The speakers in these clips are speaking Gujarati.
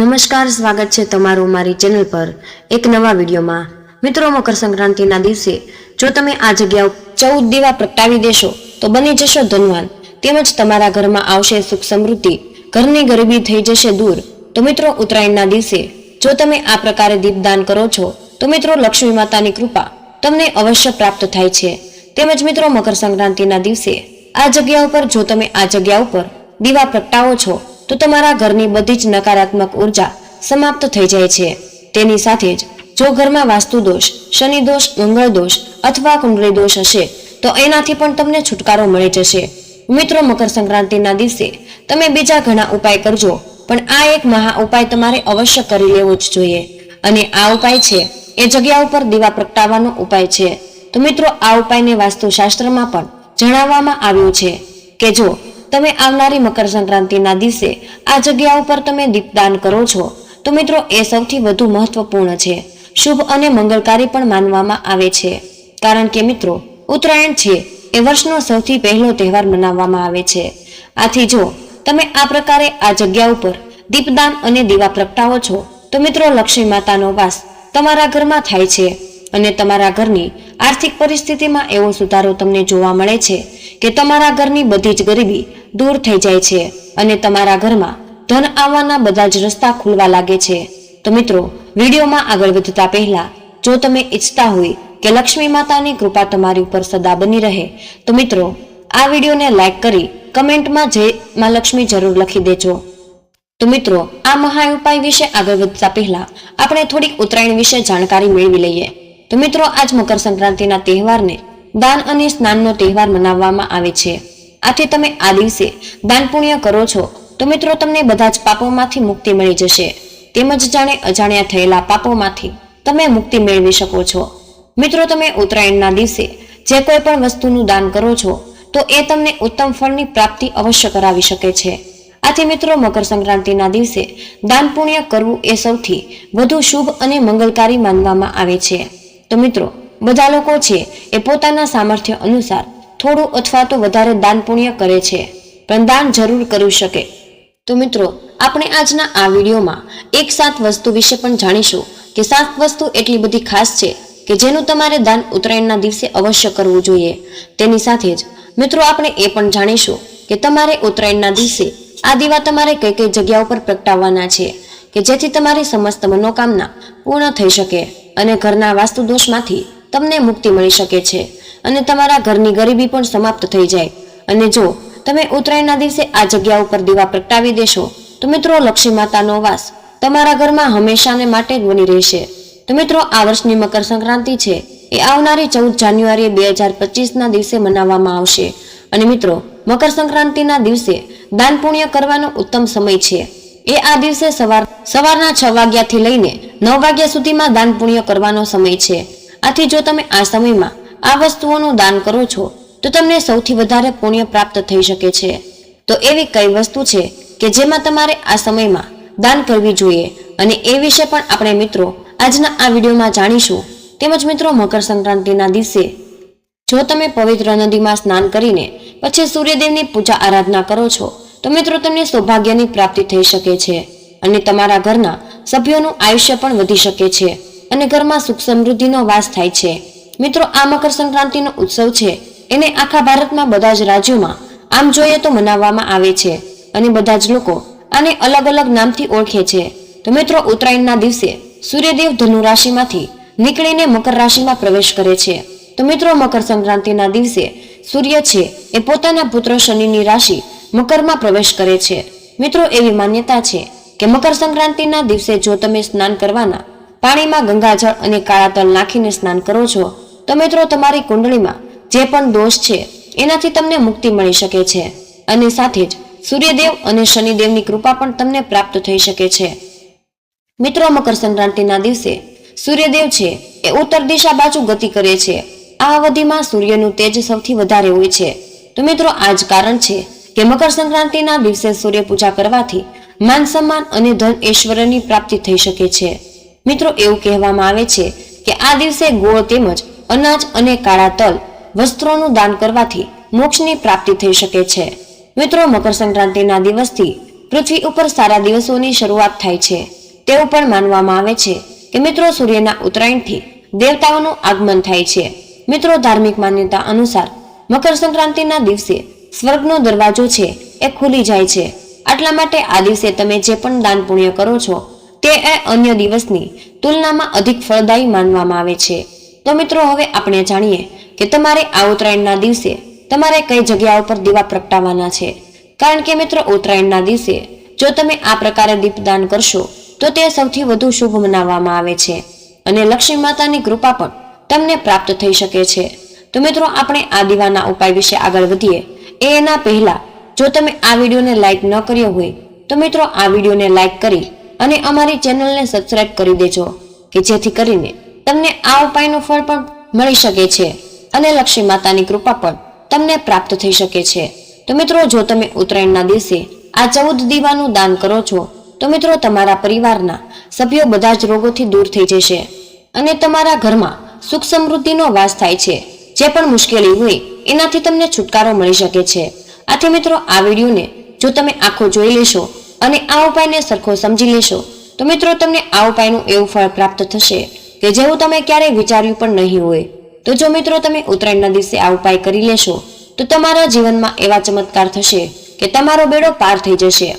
નમસ્કાર, સ્વાગત છે તમારું મારી ચેનલ પર એક નવા વિડીયોમાં. મિત્રો, મકર સંક્રાંતિના દિવસે જો તમે આ જગ્યા ચૌદ દીવા પ્રગટાવી દેશો, તો બની જશો ધનવાન. તેમજ તમારા ઘરમાં આવશે સુખ સમૃદ્ધિ, ઘરની ગરીબી થઈ જશે દૂર. તો મિત્રો, ઉત્તરાયણના દિવસે જો તમે આ પ્રકારે દીપદાન કરો છો, તો મિત્રો, લક્ષ્મી માતાની કૃપા તમને અવશ્ય પ્રાપ્ત થાય છે. તેમજ મિત્રો, મકર સંક્રાંતિના દિવસે આ જગ્યા ઉપર, જો તમે આ જગ્યા ઉપર દીવા પ્રગટાવો છો તો તમારા ઘરની બધી જ નકારાત્મક ઊર્જા સમાપ્ત થઈ જાય છે. તેની સાથે જ જો ઘરમાં વાસ્તુ દોષ, શનિ દોષ, મંગળ દોષ અથવા કુંડળી દોષ હશે, તો એનાથી પણ તમને છુટકારો મળી જશે. મિત્રો, મકર સંક્રાંતિના દિવસે તમે બીજા ઘણા ઉપાય કરજો, પણ આ એક મહા ઉપાય તમારે અવશ્ય કરી લેવો જ જોઈએ. અને આ ઉપાય છે, એ જગ્યા ઉપર દીવા પ્રગટાવવાનો ઉપાય છે. તો મિત્રો, આ ઉપાયને વાસ્તુશાસ્ત્રમાં પણ જણાવવામાં આવ્યું છે કે જો તમે આવનારી મકર સંક્રાંતિના દિવસે આ જગ્યા ઉપર તમે દીપદાન કરો છો. તો મિત્રો, એ સૌથી વધુ મહત્વપૂર્ણ છે. શુભ અને મંગળકારી પણ માનવામાં આવે છે. કારણ કે મિત્રો, ઉત્તરાયણ છે. એ વર્ષનો સૌથી પહેલો તહેવાર મનાવવામાં આવે છે. આથી જો તમે આ પ્રકારે આ જગ્યા ઉપર દીપદાન અને દીવા પ્રગટાવો છો, તો મિત્રો, લક્ષ્મી માતાનો વાસ તમારા ઘરમાં થાય છે. અને તમારા ઘરની આર્થિક પરિસ્થિતિમાં એવો સુધારો તમને જોવા મળે છે કે તમારા ઘરની બધી જ ગરીબી દૂર થઈ જાય છે અને તમારા ઘરમાં ધન આવવાના બધા જ રસ્તા ખુલવા લાગે છે. તો મિત્રો, વિડીયોમાં આગળ વધતા પહેલા, જો તમે ઈચ્છતા હોય કે લક્ષ્મી માતાની કૃપા તમારી ઉપર સદા બની રહે, તો મિત્રો, આ વિડીયોને લાઈક કરી કમેન્ટમાં જય માં લક્ષ્મી જરૂર લખી દેજો. તો મિત્રો, આ મહા ઉપાય વિશે આગળ વધતા પહેલા, આપણે થોડીક ઉત્તરાયણ વિશે જાણકારી મેળવી લઈએ. તો મિત્રો, આજ મકર સંક્રાંતિના તહેવારને દાન અને સ્નાનનો તહેવાર મનાવવામાં આવે છે. આથી તમે આ દિવસે દાન પુણ્ય કરો છો, તો મિત્રો તમને બધા જ પાપોમાંથી મુક્તિ મળી જશે. તેમજ જાણે અજાણ્યા થયેલા પાપોમાંથી તમે મુક્તિ મેળવી શકો છો. મિત્રો, તમે ઉત્તરાયણના દિવસે જે કોઈ પણ વસ્તુનું દાન કરો છો, તો એ તમને ઉત્તમ ફળની પ્રાપ્તિ અવશ્ય કરાવી શકે છે. આથી મિત્રો, મકર સંક્રાંતિના દિવસે દાન પુણ્ય કરવું એ સૌથી વધુ શુભ અને મંગલકારી માનવામાં આવે છે. તો મિત્રો, બધા લોકો છે એ પોતાના સામર્થ્ય અનુસાર થોડું અથવા તો વધારે દાન પુણ્ય કરે છે, પણ દાન જરૂર કરી શકે. તો મિત્રો, આપણે આજના આ વિડીયોમાં એક સાત વસ્તુ વિશે પણ જાણીશું કે સાત વસ્તુ એટલી બધી ખાસ છે કે જેનું તમારે દાન ઉત્તરાયણના દિવસે અવશ્ય કરવું જોઈએ. તેની સાથે જ, મિત્રો, આપણે એ પણ જાણીશું કે તમારે ઉત્તરાયણના દિવસે આ દીવા તમારે કઈ કઈ જગ્યા ઉપર પ્રગટાવવાના છે કે જેથી તમારી સમસ્ત મનોકામના પૂર્ણ થઈ શકે. અને ઘરના વાસ્તુ દોષમાંથી તમને મુક્તિ મળી શકે છે અને તમારા ઘરની ગરીબી પણ સમાપ્ત થઈ જાય. અને જો તમે ઉત્તરાયણના દિવસે આ જગ્યા ઉપર દીવા પ્રગટાવી દેશો, તો મિત્રો લક્ષ્મી માતાનો વાસ તમારા ઘરમાં હંમેશાને માટે જ બની રહેશે. તો મિત્રો આ વર્ષની મકર સંક્રાંતિ છે એ આવનારી ચૌદ જાન્યુઆરી બે હજાર પચીસના દિવસે મનાવવામાં આવશે. અને મિત્રો, મકર સંક્રાંતિના દિવસે દાન પુણ્ય કરવાનો ઉત્તમ સમય છે. એ આ દિવસે સવાર સવારના છ વાગ્યાથી લઈને નવ વાગ્યા સુધીમાં દાન પુણ્ય કરવાનો સમય છે. આથી જો તમે આ સમયમાં આ વસ્તુઓનું દાન કરો છો, તો તમને સૌથી વધારે પુણ્ય પ્રાપ્ત થઈ શકે છે. તો એવી કઈ વસ્તુ છે કે જેમાં તમારે આ સમયમાં દાન કરવી જોઈએ? અને એ વિશે પણ આપણે મિત્રો આજના આ વિડીયોમાં જાણીશું. તેમજ મિત્રો મકર સંક્રાંતિના દિવસે જો તમે પવિત્ર નદીમાં સ્નાન કરીને પછી સૂર્યદેવની પૂજા આરાધના કરો છો તો મિત્રો તમને સૌભાગ્યની પ્રાપ્તિ થઈ શકે છે અને તમારા ઘરના સભ્યોનું આયુષ્ય પણ વધી શકે છે અને ઘરમાં સુખ સમૃદ્ધિનો વાસ થાય છે. મિત્રો, આ મકર સંક્રાંતિનો ઉત્સવ છે. એને આખા ભારતમાં બધા જ રાજ્યોમાં આમ જોઈએ તો મનાવવામાં આવે છે અને બધા જ લોકો આને અલગ અલગ નામથી ઓળખે છે. તો મિત્રો, ઉત્તરાયણના દિવસે સૂર્યદેવ ધનુ રાશિમાંથી નીકળીને મકર રાશિમાં પ્રવેશ કરે છે. તો મિત્રો, મકર સંક્રાંતિના દિવસે સૂર્ય છે એ પોતાના પુત્ર શનિની રાશિ મકરમાં પ્રવેશ કરે છે. મિત્રો, એવી માન્યતા છે કે મકર સંક્રાંતિના દિવસે જો તમે સ્નાન કરવાના, પાણીમાં ગંગાજળ અને કાળા તલ નાખીને સ્નાન કરો છો, તો મિત્રો તમારી કુંડળીમાં જે પણ દોષ છે, એનાથી તમને મુક્તિ મળી શકે છે. અને સાથે જ સૂર્યદેવ અને શનિદેવની કૃપા પણ તમને પ્રાપ્ત થઈ શકે છે. મિત્રો, મકર સંક્રાંતિના દિવસે સૂર્યદેવ છે એ ઉત્તર દિશા બાજુ ગતિ કરે છે. આ અવધિમાં સૂર્યનું તેજ સૌથી વધારે હોય છે. તો મિત્રો, આ જ કારણ છે કે મકર સંક્રાંતિના દિવસે સૂર્ય કરવાથી માન સન્માન અને ધન ઐશ્વર્યની પ્રાપ્તિ થઈ શકે છે. મિત્રો, એવું કહેવામાં આવે છે કે આ દિવસે ગોળ તેમજ અનાજ અને કાળા તલ વસ્ત્રોનું દાન કરવાથી મોક્ષની પ્રાપ્તિ થઈ શકે છે. મિત્રો, મકર સંક્રાંતિના દિવસથી પૃથ્વી ઉપર સારા દિવસોની શરૂઆત થાય છે. તેવું પણ માનવામાં આવે છે કે મિત્રો, સૂર્યના ઉત્તરાયણથી દેવતાઓનું આગમન થાય છે. મિત્રો, ધાર્મિક માન્યતા અનુસાર મકર સંક્રાંતિના દિવસે સ્વર્ગનો દરવાજો છે, એ ખુલી જાય છે. આટલા માટે આ દિવસે તમે જે પણ દાન પુણ્ય કરો છો, તે એ અન્ય દિવસની તુલનામાં અધિક ફળદાયી માનવામાં આવે છે. તો મિત્રો, હવે આપણે જાણીએ કે તમારે આ ઉત્તરાયણના દિવસે તમારે કઈ જગ્યા ઉપર દીવા પ્રગટાવવાના છે. કારણ કે મિત્રો, ઉત્તરાયણના દિવસે જો તમે આ પ્રકારે દીપદાન કરશો, તો તે સૌથી વધુ શુભ મનાવવામાં આવે છે. અને લક્ષ્મી માતાની કૃપા પણ તમને પ્રાપ્ત થઈ શકે છે. તો મિત્રો, આપણે આ દીવાના ઉપાય વિશે આગળ વધીએ. એના પહેલાં જો તમે આ વિડીયોને લાઇક ન કર્યો હોય, તો મિત્રો આ વિડીયોને લાઇક કરી અને અમારી ચેનલને સબસ્ક્રાઇબ કરી દેજો, કે જેથી કરીને તમને આ ઉપાયનું ફળ પણ મળી શકે છે અને લક્ષ્મી માતાની કૃપા પણ તમને પ્રાપ્ત થઈ શકે છે. તો મિત્રો, જો તમે ઉત્તરાયણના દિવસે આ ચૌદ દીવાનું દાન કરો છો, તો મિત્રો તમારા પરિવારના સભ્યો બધા જ રોગોથી દૂર થઈ જશે અને તમારા ઘરમાં સુખ સમૃદ્ધિનો વાસ થાય છે. જે પણ મુશ્કેલી હોય એનાથી તમને છુટકારો મળી શકે છે. આથી મિત્રો, આ વિડીયોને જો તમે આખો જોઈ લેશો અને આ ઉપાયને સરખો સમજી લેશો, તો મિત્રો તમને આ ઉપાયનું એવું ફળ પ્રાપ્ત થશે કે જેવું તમે ક્યારેય વિચાર્યું પણ નહીં હોય. તો જો મિત્રો તમે ઉત્તરાયણના દિવસે આ ઉપાય કરી લેશો, તો તમારા જીવનમાં એવા ચમત્કાર થશે કે તમારો બેડો પાર થઈ જશે.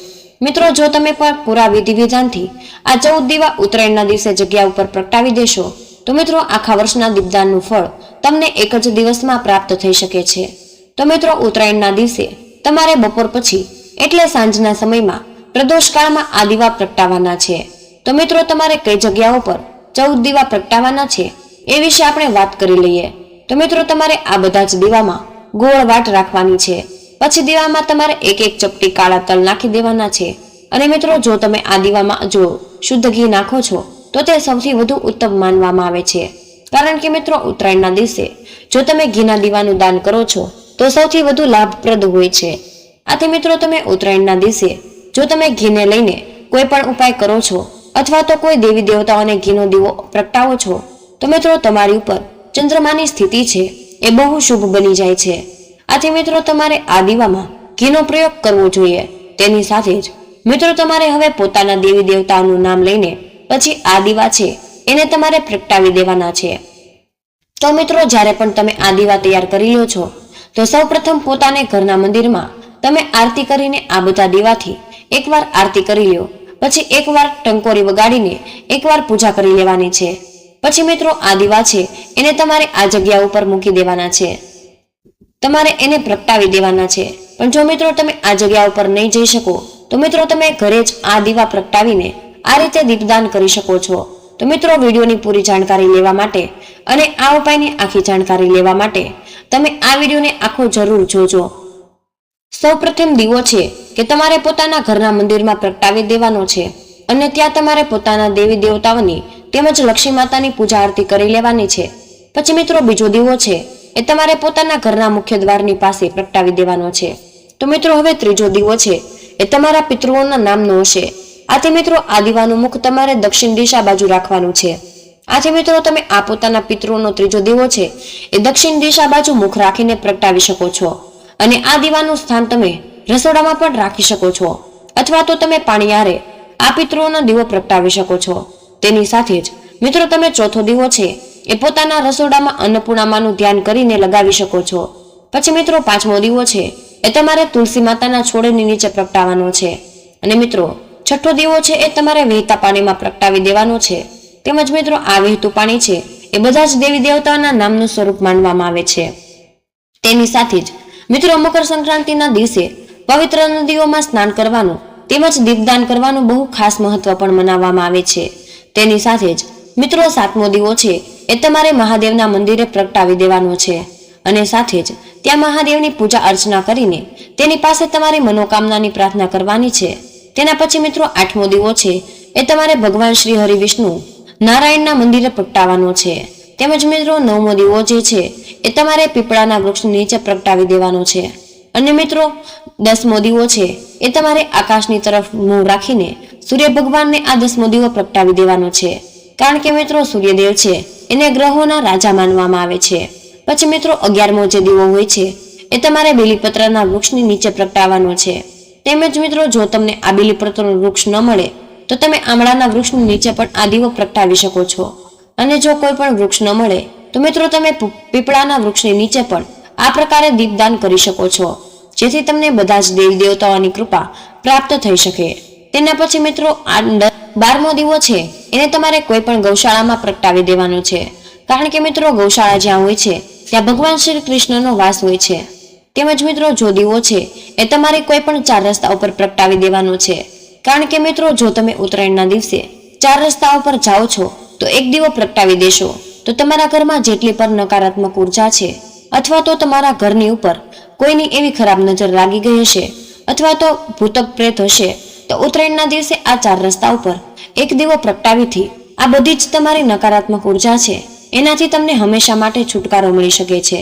મિત્રો, જો તમે પણ પૂરા વિધિ વિધાનથી આ ચૌદ દીવા ઉત્તરાયણના દિવસે જગ્યા ઉપર પ્રગટાવી દેશો તો મિત્રો, આખા વર્ષના દીપદાનનું ફળ તમને એક જ દિવસમાં પ્રાપ્ત થઈ શકે છે. તો મિત્રો, ઉત્તરાયણના દિવસે તમારે બપોર પછી, એટલે સાંજના સમયમાં પ્રદોષકાળમાં આ દીવા પ્રગટાવવાના છે. તો મિત્રો, તમારે કઈ જગ્યાઓ પર ચૌદ દીવા પ્રગટાવવાના છે, એ વિશે આપણે વાત કરી લઈએ. તો મિત્રો, તમારે આ બધા જ દીવામાં ગોળ વાટ રાખવાની છે. પછી દીવામાં તમારે એક એક ચપટી કાળા તલ નાખી દેવાના છે. અને મિત્રો, જો તમે આ દીવામાં જો શુદ્ધ ઘી નાખો છો તો તે સૌથી વધુ ઉત્તમ માનવામાં આવે છે. કારણ કે મિત્રો, ઉત્તરાયણના દિવસે જો તમે ઘીના દીવાનું દાન કરો છો, તો સૌથી વધુ લાભપ્રદ હોય છે. આથી મિત્રો, તમે ઉત્તરાયણના દિવસે જો તમે ઘીને લઈને કોઈ પણ ઉપાય કરો છો, અથવા તો કોઈ દેવી દેવતાઓને ઘીનો દીવો પ્રગટાવો છો, તો મિત્રો, તમારી ઉપર ચંદ્રમાની સ્થિતિ છે, એ બહુ શુભ બની જાય છે. આથી મિત્રો, તમારે આ દીવામાં ઘીનો પ્રયોગ કરવો જોઈએ. તેની સાથે જ મિત્રો, તમારે હવે પોતાના દેવી દેવતાઓનું નામ લઈને પછી આ દીવા છે. એને તમારે પ્રગટાવી દેવાના છે. તો મિત્રો, જ્યારે પણ તમે આ દીવા તૈયાર કરી લો છો, તો સૌપ્રથમ પોતાને ઘરના મંદિરમાં તમે આરતી કરીને આ બધા દીવાથી એકવાર આરતી કરી લ્યો. પછી એકવાર ટંકોરી વગાડીને એકવાર પૂજા કરી લેવાની છે. પછી મિત્રો આ દીવા છે, એને તમારે આ જગ્યા ઉપર મૂકી દેવાના છે. તમારે એને પ્રગટાવી દેવાના છે. પણ જો મિત્રો, તમે આ જગ્યા ઉપર નહીં જઈ શકો, તો મિત્રો, તમે ઘરે જ આ દીવા પ્રગટાવીને આ રીતે દીપદાન કરી શકો છો. તો મિત્રો, વિડીયોની પૂરી જાણકારી લેવા માટે અને આ ઉપાયની આખી જાણકારી લેવા માટે તમે આ વિડીયોને આખો જરૂર જોજો. સૌપ્રથમ દીવો છે કે તમારે પોતાના ઘરના મંદિરમાં પ્રગટાવી દેવાનો છે અને ત્યાં તમારે પોતાના દેવી દેવતાઓની તેમજ લક્ષ્મી માતાની પૂજા આરતી કરી લેવાની છે. પછી મિત્રો, બીજો દીવો છે એ તમારે પોતાના ઘરના મુખ્ય દ્વારની પાસે પ્રગટાવી દેવાનો છે. તો મિત્રો, હવે ત્રીજો દીવો છે એ તમારા પિતૃઓના નામનો હશે. આથી મિત્રો આ દીવાનું મુખ તમારે દક્ષિણ દિશા બાજુ રાખવાનું છે. આથી મિત્રો, તમે આ પોતાના પિતૃઓનો ત્રીજો દીવો છે, એ દક્ષિણ દિશા બાજુ મુખ રાખીને પ્રગટાવી શકો છો. અને આ દીવાનું સ્થાન તમે રસોડામાં પણ રાખી શકો છો. અથવા તો તમે પાણીયારે આ પિતૃઓનો દીવો પ્રગટાવી શકો છો. તેની સાથે જ, મિત્રો, તમે ચોથો દીવો છે, એ પોતાના રસોડામાં અન્નપૂર્ણામાનું ધ્યાન કરીને લગાવી શકો છો. પછી મિત્રો, પાંચમો દીવો છે, એ તમારે તુલસી માતાના છોડની નીચે પ્રગટાવવાનો છે. અને મિત્રો છઠ્ઠો દીવો છે એ તમારે વહેતા પાણીમાં પ્રગટાવી દેવાનો છે. તેમજ મિત્રો, આ વહેતું પાણી છે એ બધા જ દેવી દેવતાઓના નામનું સ્વરૂપ માનવામાં આવે છે. તેની સાથે જ, મિત્રો, મકર સંક્રાંતિના દિવસે પવિત્ર નદીઓમાં સ્નાન કરવાનું તેમજ દીપદાન કરવાનું બહુ ખાસ મહત્વ પણ મનાવવામાં આવે છે. તેની સાથે જ, મિત્રો, સાતમો દીવો છે એ તમારે મહાદેવના મંદિરે પ્રગટાવી દેવાનો છે. અને સાથે જ, ત્યાં મહાદેવની પૂજા અર્ચના કરીને તેની પાસે તમારી મનોકામનાની પ્રાર્થના કરવાની છે. તેના પછી મિત્રો આઠમો દીવો છે. એ તમારે ભગવાન શ્રી હરિ વિષ્ણુ નારાયણના મંદિરે પ્રગટાવવાનો છે. તેમજ મિત્રો નવમો દીવો જે છે, એ તમારે પીપળાના વૃક્ષ નીચે પ્રગટાવી દેવાનો છે. અને મિત્રો દસમો દીવો છે, એ તમારે આકાશની તરફ મોં રાખીને સૂર્ય ભગવાનને આ દસમો દીવો પ્રગટાવી દેવાનો છે. કારણ કે મિત્રો સૂર્યદેવ છે, એને ગ્રહોના રાજા માનવામાં આવે છે. પછી મિત્રો અગિયારમો જે દીવો હોય છે, એ તમારે બેલીપત્રના વૃક્ષની નીચે પ્રગટાવવાનો છે. તેમજ મિત્રો, જો તમને આ બીલીપત્રનું વૃક્ષ ન મળે, તો તમે આમળાના વૃક્ષની નીચે પણ આ દીવો પ્રગટાવી શકો છો. અને જો કોઈ પણ વૃક્ષ ન મળે, તો મિત્રો, તમે પીપળાના વૃક્ષની નીચે પણ આ પ્રકારે દીપદાન કરી શકો છો, જેથી તમને બધા જ દેવ દેવતાઓની કૃપા પ્રાપ્ત થઈ શકે. તેના પછી મિત્રો, આ બારમો દીવો છે, એને તમારે કોઈ પણ ગૌશાળામાં પ્રગટાવી દેવાનો છે. કારણ કે મિત્રો, ગૌશાળા જ્યાં હોય છે, ત્યાં ભગવાન શ્રી કૃષ્ણનો વાસ હોય છે. તેમજ મિત્રો જો દીવો છે, એ તમારે કોઈ પણ ચાર રસ્તા ઉપર પ્રગટાવી દેવાનો છે. કારણ કે મિત્રો, જો તમે ઉત્તરાયણના દિવસે ચાર રસ્તા ઉપર જાઓ છો, તો એક દીવો પ્રગટાવી દેશો. તો તમારા ઘરમાં જેટલી પણ નકારાત્મક ઊર્જા છે, અથવા તો તમારા ઘરની ઉપર કોઈની એવી ખરાબ નજર લાગી ગઈ હશે, અથવા તો ભૂતક પ્રેત હશે, તો ઉત્તરાયણના દિવસે આ ચાર રસ્તા ઉપર એક દીવો પ્રગટાવીથી આ બધી જ તમારી નકારાત્મક ઊર્જા છે. એનાથી તમને હંમેશા માટે છુટકારો મળી શકે છે.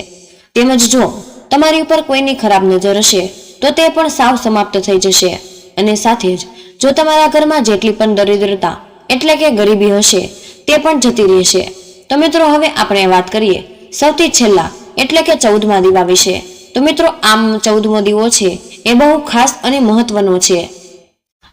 તેમજ જો તમારી ઉપર કોઈની ખરાબ નજર હશે, તો તે પણ સાવ સમાપ્ત થઈ જશે. અને સાથે જ, જો તમારા ઘરમાં જેટલી પણ દરિદ્રતા, એટલે કે ગરીબી હશે, તે પણ જતી રહેશે. તો મિત્રો, હવે આપણે વાત કરીએ સૌથી છેલ્લા, એટલે કે ચૌદમા દીવા વિશે. તો મિત્રો, આમ ચૌદમો દીવો છે, એ બહુ ખાસ અને મહત્વનો છે.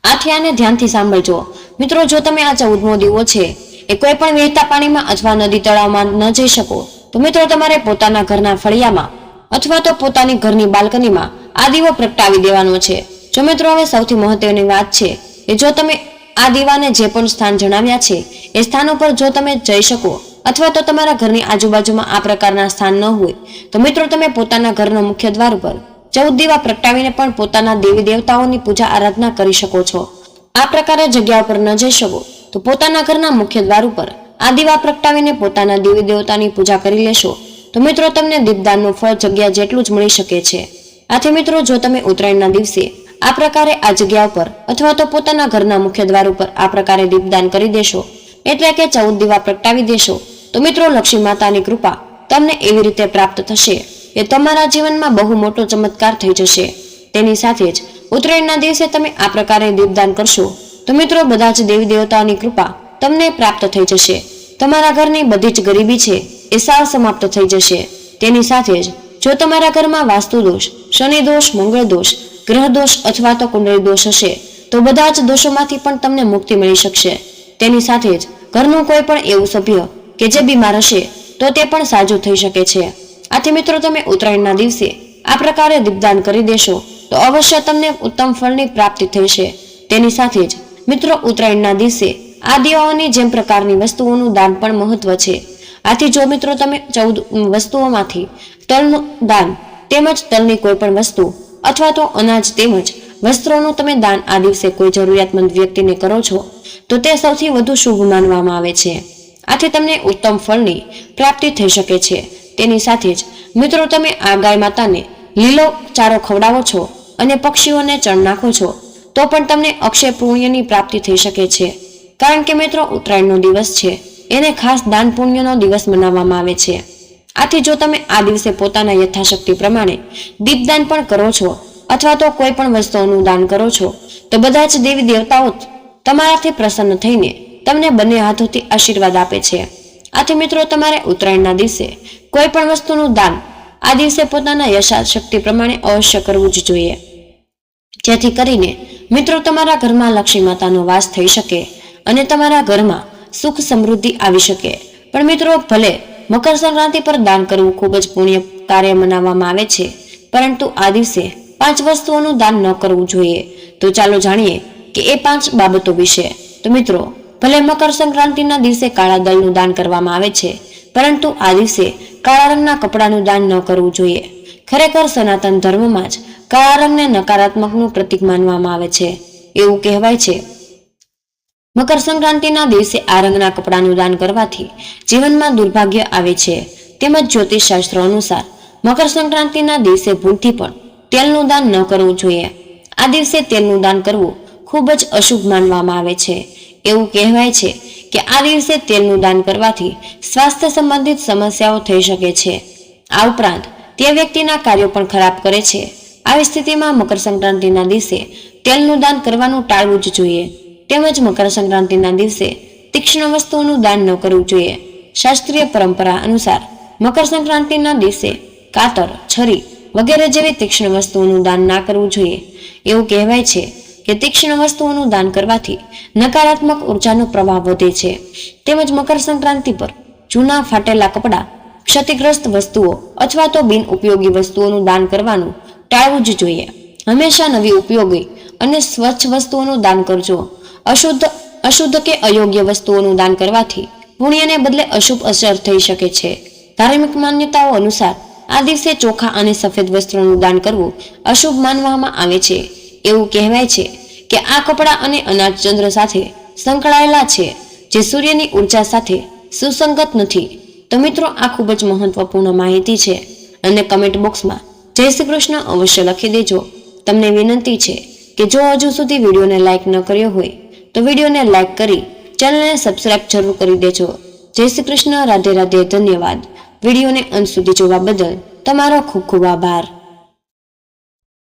આથી આને ધ્યાનથી સાંભળજો. મિત્રો, જો તમે આ ચૌદમો દીવો છે, એ કોઈ પણ વહેતા પાણીમાં અથવા નદી તળાવમાં ન જઈ શકો, તો મિત્રો, તમારે પોતાના ઘરના ફળિયામાં અથવા તો પોતાની ઘરની બાલ્કનીમાં આ દીવો પ્રગટાવી દેવાનો છે. જો મિત્રો, હવે સૌથી મહત્વની વાત છે કે જો તમે આ દીવાને જે પણ સ્થાન જણાવ્યા છે, એ સ્થાન ઉપર જો તમે જઈ શકો અથવા તો તમારા ઘરની આજુબાજુમાં આ પ્રકારના સ્થાન ન હોય, તો મિત્રો, તમે પોતાના ઘરના મુખ્ય દ્વાર ઉપર ચૌદ દીવા પ્રગટાવીને પણ પોતાના દેવી દેવતાઓની પૂજા આરાધના કરી શકો છો. આ પ્રકારે જગ્યા ઉપર ન જઈ શકો, તો પોતાના ઘરના મુખ્ય દ્વાર ઉપર આ દીવા પ્રગટાવીને પોતાના દેવી દેવતાની પૂજા કરી લેશો. તો મિત્રો, તમને દીપદાનનું ફળ જગ્યા જેટલું જ મળી શકે છે. આથી મિત્રો, જો તમે ઉત્તરાયણના દિવસે આ પ્રકારે આ જગ્યા ઉપર અથવા તો પોતાના ઘરના મુખ્ય દ્વાર ઉપર આ પ્રકારે દીપદાન કરી દેશો, એટલે કે ચૌદ દીવા પ્રગટાવી દેશો, તો મિત્રો, લક્ષ્મી માતાની કૃપા તમને એવી રીતે પ્રાપ્ત થશે કે તમારા જીવનમાં બહુ મોટો ચમત્કાર થઈ જશે. તેની સાથે જ ઉત્તરાયણના દિવસે તમે આ પ્રકારે દીપદાન કરશો, તો મિત્રો, બધા જ દેવી દેવતાઓની કૃપા તમને પ્રાપ્ત થઈ જશે. તમારા ઘરની બધી જ ગરીબી છે એ સાવ સમાપ્ત થઈ જશે. તેની સાથે જ જો તમારા ઘરમાં વાસ્તુ દોષ, શનિ દોષ, મંગળ દોષ, ગ્રહ દોષ અથવા તો કુંડળી દોષ હશે, તો બધા જ દોષોમાંથી પણ તમને મુક્તિ મળી શકશે. તેની સાથે જ ઘરનું કોઈ પણ એવું સભ્ય કે જે બીમાર હશે, તો તે પણ સાજું થઈ શકે છે. આથી મિત્રો, તમે ઉત્તરાયણના દિવસે આ પ્રકારે દીપદાન કરી દેશો, તો અવશ્ય તમને ઉત્તમ ફળની પ્રાપ્તિ થશે. તેની સાથે જ મિત્રો, ઉત્તરાયણના દિવસે આ દેવાઓની જેમ પ્રકારની વસ્તુઓનું દાન પણ મહત્વ છે. આથી જો મિત્રો તમે ચૌદ વસ્તુઓમાંથી તલનું દાન તેમજ તલની કોઈ પણ વસ્તુ અથવા તો અનાજ તેમજ વસ્ત્રોનું તમે દાન આ દિવસે કોઈ જરૂરિયાતમંદ વ્યક્તિને કરો છો, તો તે સૌથી વધુ શુભ માનવામાં આવે છે. આથી તમને ઉત્તમ ફળની પ્રાપ્તિ થઈ શકે છે. તેની સાથે જ મિત્રો તમે આ ગાય માતાને લીલો ચારો ખવડાવો છો અને પક્ષીઓને ચણ નાખો છો, તો પણ તમને અક્ષય પુણ્યની પ્રાપ્તિ થઈ શકે છે. કારણ કે મિત્રો ઉત્તરાયણનો દિવસ છે. એને ખાસ દાન પુણ્યનો દિવસ મનાવવામાં આવે છે. આથી જો તમે આ દિવસે પોતાના યથાશક્તિ પ્રમાણે દીપદાન પણ કરો છો અથવા તો કોઈ પણ વસ્તુઓનું દાન કરો છો, તો બધા જ દેવી દેવતાઓ તમારાથી પ્રસન્ન થઈને તમને બંને હાથોથી આશીર્વાદ આપે છે. આથી મિત્રો, તમારે ઉત્તરાયણના દિવસે કોઈ પણ વસ્તુનું દાન આ દિવસે પોતાના યશાશક્તિ પ્રમાણે અવશ્ય કરવું જ જોઈએ. જેથી કરીને મિત્રો, તમારા ઘરમાં લક્ષ્મી માતાનો વાસ થઈ શકે અને તમારા ઘરમાં સુખ સમૃદ્ધિ આવી શકે. પણ મિત્રો, ભલે મકર સંક્રાંતિ પર દાન કરવું ખૂબ જ પુણ્ય કાર્ય મનાવવામાં આવે છે, પરંતુ આ દિવસે પાંચ વસ્તુઓનું દાન ન કરવું જોઈએ. તો ચાલો જાણીએ કે એ પાંચ બાબતો વિશે. તો મિત્રો, ભલે મકર સંક્રાંતિના દિવસે કાળા દળનું દાન કરવામાં આવે છે, પરંતુ આ દિવસે કાળા રંગના કપડાનું દાન ન કરવું જોઈએ. ખરેખર સનાતન ધર્મમાં જ કાળા રંગને નકારાત્મકનું પ્રતીક માનવામાં આવે છે. એવું કહેવાય છે મકર સંક્રાંતિના દિવસે આ રંગના કપડાનું દાન કરવાથી જીવનમાં દુર્ભાગ્ય આવે છે. તેમજ જ્યોતિષ શાસ્ત્ર અનુસાર મકર સંક્રાંતિના દિવસે ભૂલથી પણ તેલનું દાન ન કરવું જોઈએ. આ દિવસે તેલનું દાન કરવું ખૂબ જ અશુભ માનવામાં આવે છે. એવું કહેવાય છે કે આ દિવસે તેલનું દાન કરવાથી સ્વાસ્થ્ય સંબંધિત સમસ્યાઓ થઈ શકે છે. આ ઉપરાંત તે વ્યક્તિના કાર્યો પણ ખરાબ કરે છે. આવી સ્થિતિમાં મકર સંક્રાંતિના દિવસે તેલનું દાન કરવાનું ટાળવું જ જોઈએ. તેમજ મકર સંક્રાંતિના દિવસે તીક્ષ્ણ વસ્તુઓનું દાન ન કરવું જોઈએ. શાસ્ત્રીય પરંપરા અનુસાર મકર સંક્રાંતિના દિવસે કાતર, છરી વગેરે જેવી તીક્ષ્ણ વસ્તુઓનું દાન ના કરવું જોઈએ. એવું કહેવાય છે કે તીક્ષ્ણ વસ્તુઓનું દાન કરવાથી નકારાત્મક ઉર્જાનો પ્રભાવ વધે છે. તેમજ મકર સંક્રાંતિ પર જૂના ફાટેલા કપડાં, ક્ષતિગ્રસ્ત વસ્તુઓ અથવા તો બિન ઉપયોગી વસ્તુઓનું દાન કરવાનું ટાળવું જ જોઈએ. હંમેશા નવી ઉપયોગી અને સ્વચ્છ વસ્તુઓનું દાન કરજો. અશુદ્ધ અશુદ્ધ કે અયોગ્ય વસ્તુઓનું દાન કરવાથી પુણ્યને બદલે અશુભ અસર થઈ શકે છે. ધાર્મિક માન્યતાઓ અનુસાર આ દિવસે ચોખા અને સફેદ વસ્ત્રોનું દાન કરવું અશુભ માનવામાં આવે છે. એવું કહેવાય છે કે આ કપડાં અને અનાજ ચંદ્ર સાથે સંકળાયેલા છે, જે સૂર્યની ઊર્જા સાથે સુસંગત નથી. તો મિત્રો, આ ખૂબ જ મહત્વપૂર્ણ માહિતી છે અને કમેન્ટ બોક્સમાં જય શ્રી કૃષ્ણ અવશ્ય લખી દેજો. તમને વિનંતી છે કે જો હજુ સુધી વિડીયોને લાઇક ન કર્યો હોય તો વિડીયોને લાઇક કરી ચેનલને સબસ્ક્રાઇબ જરૂર કરી દેજો. જય શ્રી કૃષ્ણ, રાધે રાધે, ધન્યવાદ. વિડીયોને અંત સુધી જોવા બદલ તમારો ખૂબ ખૂબ આભાર.